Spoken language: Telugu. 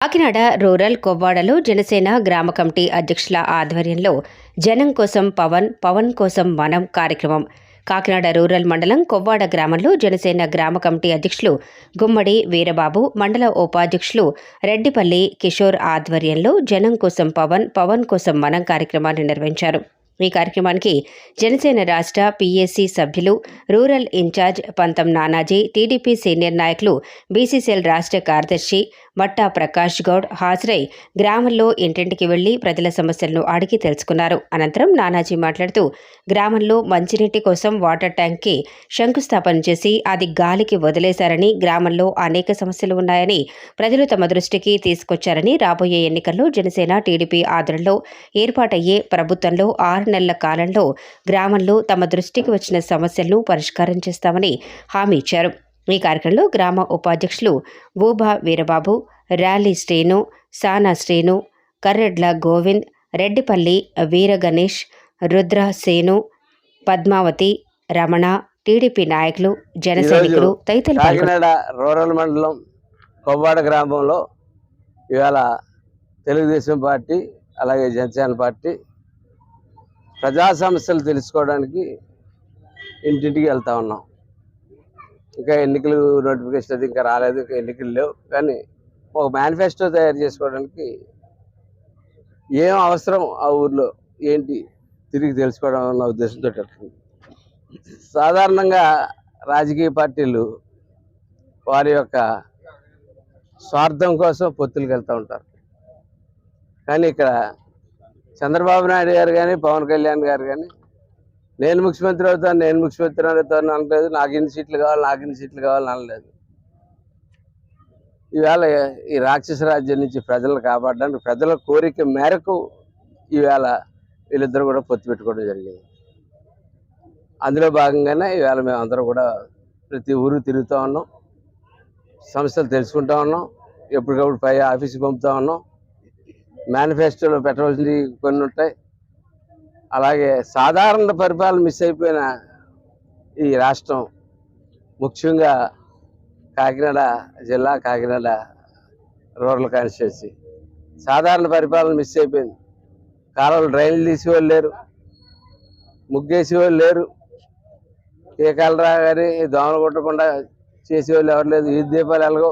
కాకినాడ రూరల్ కొవ్వాడలో జనసేన గ్రామ కమిటీ అధ్యక్షుల ఆధ్వర్యంలో జనం కోసం పవన్ పవన్ కోసం మనం కార్యక్రమం. కాకినాడ రూరల్ మండలం కొవ్వాడ గ్రామంలో జనసేన గ్రామ కమిటీ అధ్యక్షులు గుమ్మడి వీరబాబు మండల ఉపాధ్యక్షులు రెడ్డిపల్లి కిషోర్ ఆధ్వర్యంలో జనం కోసం పవన్ పవన్ కోసం మనం కార్యక్రమాన్ని నిర్వహించారు. ఈ కార్యక్రమానికి జనసేన రాష్ట్ర పీఎస్సీ సభ్యులు rural in charge Pantham Nanaji TDP senior నాయకులు బీసీసీఎల్ రాష్ట్ర కార్యదర్శి మట్టా ప్రకాష్ గౌడ్ హాజరై గ్రామంలో ఇంటింటికి వెళ్ళి ప్రజల సమస్యలను అడిగి తెలుసుకున్నారు. అనంతరం నానాజీ మాట్లాడుతూ గ్రామంలో మంచినీటి కోసం వాటర్ ట్యాంక్కి శంకుస్థాపన చేసి అది గాలికి వదిలేశారని గ్రామంలో అనేక సమస్యలు ఉన్నాయని ప్రజలు తమ దృష్టికి తీసుకొచ్చారని రాబోయే ఎన్నికల్లో జనసేన టీడీపీ ఆధ్వర్యంలో ఏర్పాటయ్యే ప్రభుత్వంలో ఆరు నెలల కాలంలో గ్రామంలో తమ దృష్టికి వచ్చిన సమస్యలను పరిష్కారం చేస్తామని హామీ ఇచ్చారు. ఈ కార్యక్రమంలో గ్రామ ఉపాధ్యక్షులు ఊబా వీరబాబు ర్యాలీ శ్రీను సానా శ్రీను కర్రెడ్ల గోవింద్ రెడ్డిపల్లి వీర గణేష్ రుద్ర సేను పద్మావతి రమణ టీడీపీ నాయకులు జన సైనికులు తదితరులు కాకినాడ రూరల్ మండలం కొవ్వాడ గ్రామంలో ఇవాళ తెలుగుదేశం పార్టీ అలాగే జనసేన పార్టీ ప్రజా సమస్యలు తెలుసుకోవడానికి ఇంటింటికి వెళ్తా ఉన్నాం. ఇంకా ఎన్నికలు నోటిఫికేషన్ అది ఇంకా రాలేదు ఇంకా ఎన్నికలు లేవు. కానీ ఒక మేనిఫెస్టో తయారు చేసుకోవడానికి ఏం అవసరం ఆ ఊర్లో? ఏంటి? తిరిగి తెలుసుకోవడం అన్న ఉద్దేశంతో వెళ్తుంది సాధారణంగా రాజకీయ పార్టీలు వారి యొక్క స్వార్థం కోసం పొత్తులకు వెళ్తూ ఉంటారు. కానీ ఇక్కడ చంద్రబాబు నాయుడు గారు కానీ పవన్ కళ్యాణ్ గారు కానీ నేను ముఖ్యమంత్రి అవుతాను నేను ముఖ్యమంత్రి అవుతాను అనలేదు. నాకు ఇన్ని సీట్లు కావాలి నాకు ఇన్ని సీట్లు కావాలని అనలేదు. ఈవేళ ఈ రాక్షస రాజ్యం నుంచి ప్రజలను కాపాడడానికి ప్రజల కోరిక మేరకు ఈవేళ వీళ్ళిద్దరు కూడా పొత్తు పెట్టుకోవడం జరిగింది. అందులో భాగంగానే ఈవేళ మేము అందరూ కూడా ప్రతి ఊరు తిరుగుతూ ఉన్నాం. సమస్యలు తెలుసుకుంటా ఉన్నాం. ఎప్పటికప్పుడు పై ఆఫీస్కి పంపుతా ఉన్నాం. మేనిఫెస్టోలో పెట్టవలసింది కొన్ని ఉంటాయి. అలాగే సాధారణ పరిపాలన మిస్ అయిపోయిన ఈ రాష్ట్రం ముఖ్యంగా కాకినాడ జిల్లా కాకినాడ రూరల్ కాన్స్టిట్యూన్సీ. సాధారణ పరిపాలన మిస్ అయిపోయింది. కాలువలు డ్రైన్లు తీసేవాళ్ళు లేరు ముగ్గేసేవాళ్ళు లేరు. ఏ కలరా కానీ దోమలు కొట్టకుండా చేసేవాళ్ళు ఎవరు లేదు ఈ దీపాలు ఎలాగో